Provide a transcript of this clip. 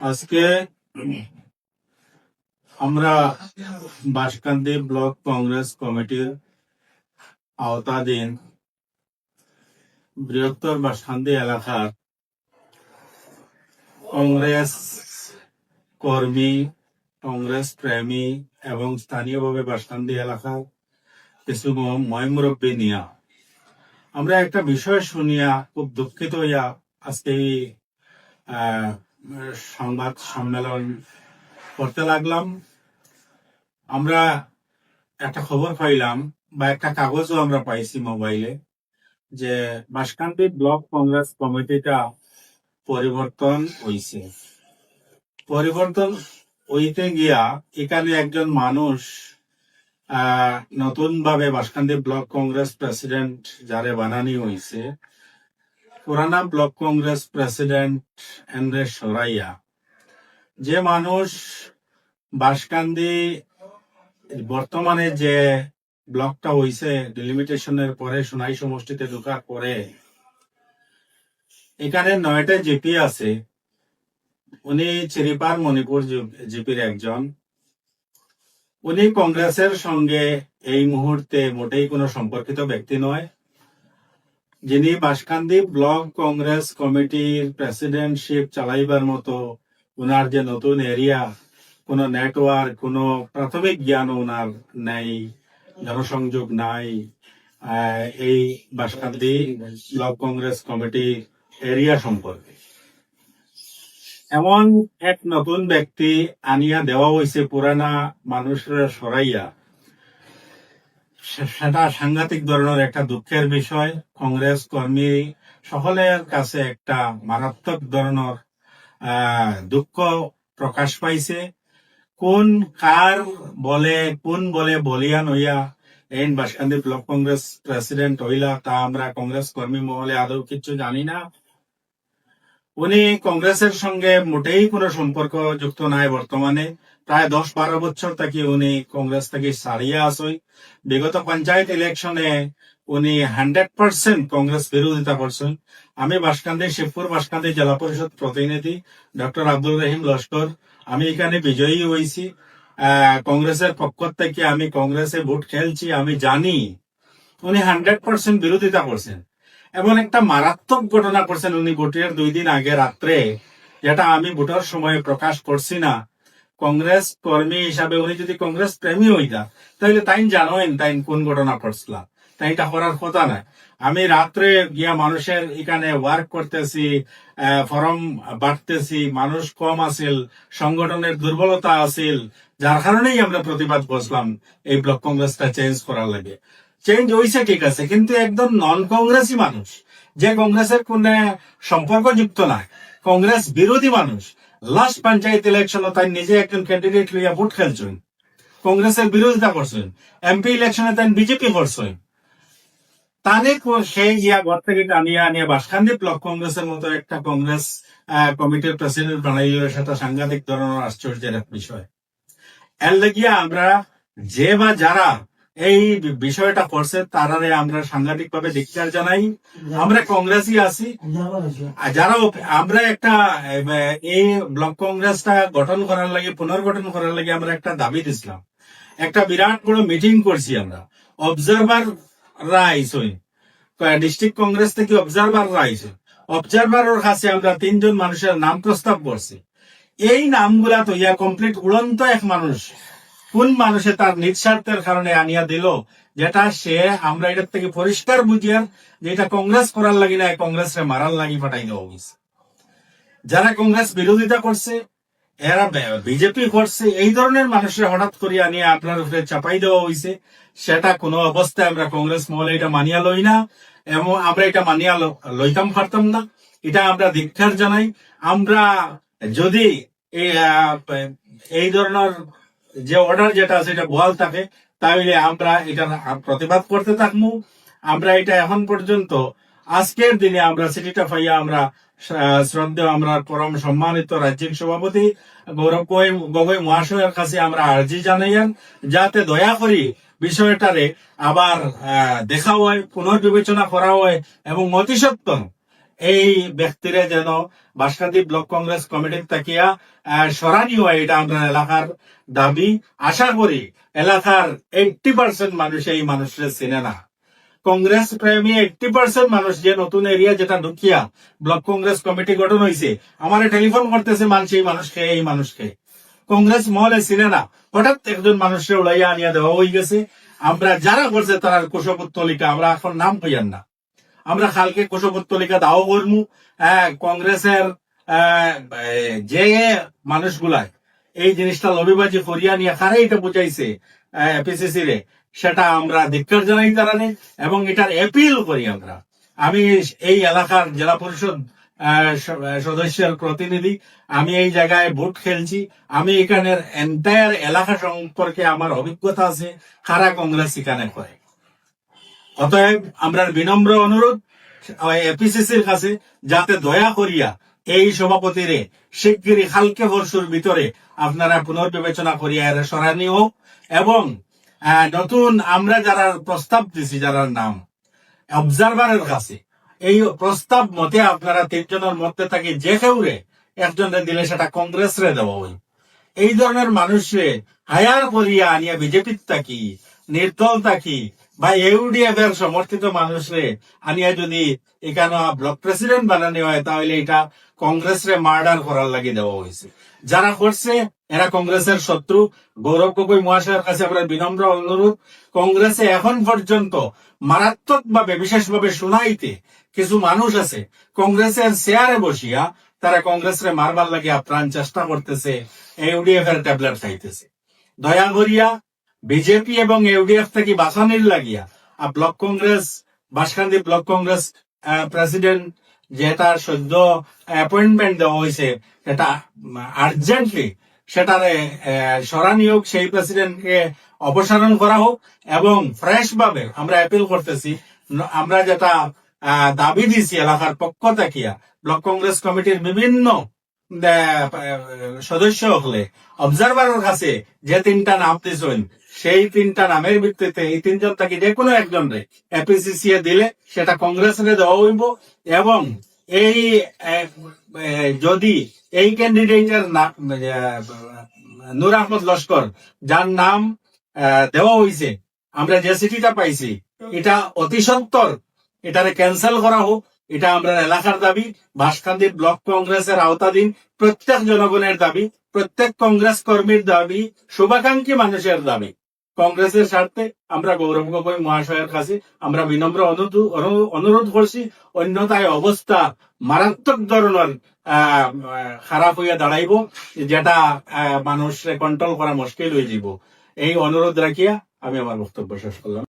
আজকে আমরা বাসকান্দি ব্লক কংগ্রেস কমিটির আওতাধীন বৃহত্তর বাসকান্দি এলাকার কংগ্রেস কর্মী, কংগ্রেস প্রেমী এবং স্থানীয়ভাবে বাসকান্দি এলাকার কিছু ময়মুরব্বী নিয়া। আমরা একটা বিষয় শুনিয়া খুব দুঃখিত হইয়া আজকে সংবাদ সম্মেলন করতে লাগলাম। আমরা একটা খবর পাইলাম বা একটা কাগজও আমরা পাইছি মোবাইলে যে বাসকান্দি ব্লক কংগ্রেস কমিটিটা পরিবর্তন হইছে। পরিবর্তন হইতে গিয়া এখানে একজন মানুষ নতুন ভাবে বাসকান্দি ব্লক কংগ্রেস প্রেসিডেন্ট যারে বানানি হইছে পুরানা ব্লক কংগ্রেস প্রেসিডেন্ট এন্দ্রে সরাইয়া। যে মানুষ বাসকান্দি বর্তমানে যে ব্লকটা হইছে ডিলিমিটেশনের পরে সোনাই সমষ্টিতে ঢোকার পরে, এখানে নয়টা জিপি আছে। উনি চিরিপার মণিপুর জিপির একজন। উনি কংগ্রেসের সঙ্গে এই মুহূর্তে মোটেই কোনো সম্পর্কিত ব্যক্তি নয়। যিনি বাসকান্দি ব্লক কংগ্রেস কমিটির প্রেসিডেন্টশিপ চালাইবার মতো উনার যে নতুন এরিয়া, কোনো নেটওয়ার্ক, কোনো প্রাথমিক জ্ঞান ওনার নেই, জনসংযোগ নাই এই Baskandi block Congress committee area সম্পর্কে। এমন এক নতুন ব্যক্তি আনিয়া দেওয়া হয়েছে পুরানা মানুষরা সরাইয়া। সেটা সাংঘাতিক ধরনের একটা দুঃখের বিষয়। কংগ্রেস কর্মী সকলের কাছে একটা মারাত্মক ধরনের দুঃখ প্রকাশ পাইছে। কোন কার বলে, কোন বলে বলিয়ান হইয়া এই বাসকান্দি ব্লক কংগ্রেস প্রেসিডেন্ট হইলা তা আমরা কংগ্রেস কর্মী মহলে আদৌ কিছু জানি না। উনি কংগ্রেসের সঙ্গে মোটেই কোনো সম্পর্ক যুক্ত নাই বর্তমানে। প্রায় দশ বারো বছর থেকে উনি কংগ্রেস থেকে সারিয়া আসই বিগত পঞ্চায়েত ইলেকশনে উনি হান্ড্রেড পার্সেন্ট কংগ্রেস বিরোধিতা করছেন। আমি বাসকান্দি, শিবপুর বাসকান্দি জেলা পরিষদ প্রতিনিধি ডক্টর আব্দুল রহিম লস্কর। আমি এখানে বিজয়ী হয়েছি। কংগ্রেসের পক্ষ থেকে আমি কংগ্রেসে ভোট খেলছি। আমি জানি উনি হান্ড্রেড পার্সেন্ট বিরোধিতা করছেন। এমন একটা মারাত্মক ঘটনা করছেন উনি ভোটের দুই দিন আগে রাত্রে, যেটা আমি ভোটের সময় প্রকাশ করছি না। কংগ্রেস কর্মী হিসাবে উনি যদি কংগ্রেস প্রেমী হইতা তাহলে তাই জানোয়েন তাই কোন ঘটনা করছিলাম তাই এটা করার কথা নাই আমি রাত্রে গিয়া মানুষের এখানে ওয়ার্ক করতেছি ফরম বাড়তেছি, মানুষ কম আছিল, সংগঠনের দুর্বলতা আছিল, যার কারণেই আমরা প্রতিবাদ করছিলাম এই ব্লক কংগ্রেসটা চেঞ্জ করার লাগে। চেঞ্জ হয়েছে ঠিক আছে, কিন্তু একদম নন কংগ্রেসই মানুষ। যে কংগ্রেসের কোন সম্পর্ক যুক্ত না কংগ্রেস বিরোধী মানুষ। লাস্ট পঞ্চায়েত ইলেকশন তাই নিজে একজন ক্যান্ডিডেট লইয়া ভোট খেলছেন। কংগ্রেসের বিরোধিতা করছেন এমপি ইলেকশনে তাই বিজেপি করছেন। তানে সেই ইয়া ঘর থেকে টানিয়ে আনিয়ে বাসখান্দি ব্লক কংগ্রেসের মতো একটা কংগ্রেস কমিটির প্রেসিডেন্ট বানাইল সেটা সাংঘাতিক ধরনের আশ্চর্যের এক বিষয়। এর লাগিয়া আমরা যে বা যারা এই বিষয়টা করছে, তারারে আমরা সাংঘাতিক ভাবে ধিক্কার জানাই। আমরা কংগ্রেসই আছি। যারা আমরা একটা এই ব্লক কংগ্রেসটা গঠন করার লাগে, পুনর্গঠন করার লাগে আমরা একটা দাবি দিছিলাম। একটা বিরাট বড় মিটিং করছি আমরা। অবজারভার রাইস ডিস্ট্রিক্ট কংগ্রেস থেকে অবজারভার রাইস অবজারভারের কাছে আমরা তিনজন মানুষের নাম প্রস্তাব করছি। এই নামগুলা তো ইয়া কমপ্লিট, উড়ন্ত এক মানুষ কোন মানুষে তার নিঃস্বার্থের কারণে আনিয়া দিল? যেটা সে আমরা এটার থেকে পরিষ্কার বুঝিয়ার যে এটা কংগ্রেস করার লাগি না কংগ্রেস মারার লাগি পাঠাই দেওয়া হয়েছে যারা কংগ্রেস বিরোধিতা করছে, এরা বিজেপি করছে, এই ধরনের মানুষের হঠাৎ করে আনিয়ে আপনার উপরে চাপাই দেওয়া হয়েছে সেটা কোনো অবস্থায় আমরা কংগ্রেস মহলে এটা মানিয়া লই না, এবং আমরা এটা মানিয়া লইতাম পারতাম না। এটা আমরা ধিক্ষার জানাই। আমরা যদি এই ধরনের যে অর্ডার যেটা এটা বহাল থাকে তাহলে আমরা এটা প্রতিবাদ করতে থাকব। আমরা এটা এখন পর্যন্ত, আজকের দিনে আমরা চিঠিটা পাইয়া আমরা শ্রদ্ধেয় আমরা পরম সম্মানিত রাজ্যিক সভাপতি গৌরব গগৈ মহাশয়ের কাছে আমরা আর্জি জানাইয়ান, যাতে দয়া করি বিষয়টারে আবার দেখা হয়, পুনর্বিবেচনা করা হয়, এবং অতি সত্ত্বর এই ব্যক্তিরা যেন বাসকান্দি ব্লক কংগ্রেস কমিটির তাকিয়া সরানি হয় এটা আমরা এলাকার দাবি। আশা করি এলাকার এইটটি পার্সেন্ট মানুষ এই মানুষের চেনে না। কংগ্রেস প্রেমী এইটটি পার্সেন্ট মানুষ যে নতুন এরিয়া যেটা ঢুকিয়া ব্লক কংগ্রেস কমিটি গঠন হয়েছে আমার টেলিফোন করতেছে মানুষ এই মানুষকে এই মানুষকে। কংগ্রেস মহলে চিনে না। হঠাৎ একজন মানুষকে উড়াইয়া আনিয়া দেওয়া হয়ে গেছে। আমরা যারা করছে তারা কুশপুত্তলিকা আমরা এখন নাম কইয়ান না। আমরা কালকে কুশপুত্তলিকা দাও করমু হ্যাঁ, কংগ্রেসের যে মানুষগুলা এই জিনিসটা লবিবাজি করিয়া নিয়ে কারা এটা বুঝাইছে পিসিসি রে। সেটা আমরা ধিক্কার জানাই তারা নেই এবং এটার এপিল করি আমরা। আমি এই এলাকার জেলা পরিষদ সদস্যের প্রতিনিধি আমি এই জায়গায় ভোট খেলছি। আমি এখানের এন্টায়ার এলাকা সম্পর্কে আমার অভিজ্ঞতা আছে কারা কংগ্রেস এখানে করে। অতএব আমরা বিনম্র অনুরোধ এপিসিসির কাছে, যাতে দয়া করিয়া এই সভাপতিরে শিগগিরই হালকে বর্ষুর ভিতরে আপনারা পুনর্বিবেচনা করিয়া এর সরানি হোক এবং নতুন আমরা যারা প্রস্তাব দিছি যারা নাম, অবজারভারের কাছে, এই প্রস্তাব মতে আপনারা তিনজনের মধ্যে থাকি যে কেউরে, একজনের দিলে সেটা কংগ্রেস রে দেওয়া হই এই ধরনের মানুষে হায়ার করিয়া আনিয়া বিজেপির থাকি, নির্দল থাকি বা ইউডিএফ এর সমর্থিত মানুষরে আনিয়া যদি এখানে ব্লক প্রেসিডেন্ট বানানো হয়, তাহলে এটা কংগ্রেস রে মার্ডার করার লাগি দেওয়া হয়েছে। যারা করছে, এরা কংগ্রেসের শত্রু। গৌরব গগৈ মহাশয়ের কাছে আমরা বিনম্র অনুরোধ। কংগ্রেসে এখন পর্যন্ত মারাত্মক ভাবে বিশেষভাবে শুনাইতে কিছু মানুষ আছে। কংগ্রেসের চেয়ারে বসিয়া তারা কংগ্রেসরে মারবার লাগিয়া প্রাণ চেষ্টা করতেছে। ইউডিএফ এর ট্যাবলেট খাইতেছে। দয়া করিয়া বিজেপি এবং ইউডিএফ থেকে বাঁচানির লাগিয়া। আর block Congress Baskandi block Congress president যেটা সদ্য অ্যাপয়েন্টমেন্ট দেওয়া হয়েছে, সেটা আর্জেন্টলি সেটারে সরানি হোক সেই প্রেসিডেন্টকে অপসারণ করা হোক এবং ফ্রেশ ভাবে আমরা অ্যাপিল করতেছি। আমরা যেটা দাবি দিছি এলাকার পক্ষ থাকিয়া ব্লক কংগ্রেস কমিটির বিভিন্ন সদস্য হলে অবজারভারের কাছে যে তিনটা নাম দিছেন সেই তিনটা নামের ভিত্তিতে এই তিনজন থেকে যে কোনো একজন রে এপিসিসি এ দিলে সেটা কংগ্রেসে দেওয়া হইব এবং এই যদি এই ক্যান্ডিডেটের নূর আহমদ লস্কর, যার নাম দেওয়া হয়েছে আমরা যে চিঠিটা পাইছি, এটা অতি সত্তর, এটারে ক্যান্সেল করা হোক, এটা আমরা এলাকার দাবি বাসকান্দি ব্লক কংগ্রেসের আওতাধীন প্রত্যেক জনগণের দাবি, প্রত্যেক কংগ্রেস কর্মীর দাবি, শুভাকাঙ্ক্ষী মানুষের দাবি। কংগ্রেসের স্বার্থে আমরা গৌরব গগৈ মহাশয়ের কাছে আমরা বিনম্র অনুরোধ- করছি অন্যতায় অবস্থা মারাত্মক ধরনের খারাপ হইয়া দাঁড়াইব, যেটা মানুষের কন্ট্রোল করা মুশকিল হয়ে যাব এই অনুরোধ রাখিয়া আমি আমার বক্তব্য শেষ করলাম।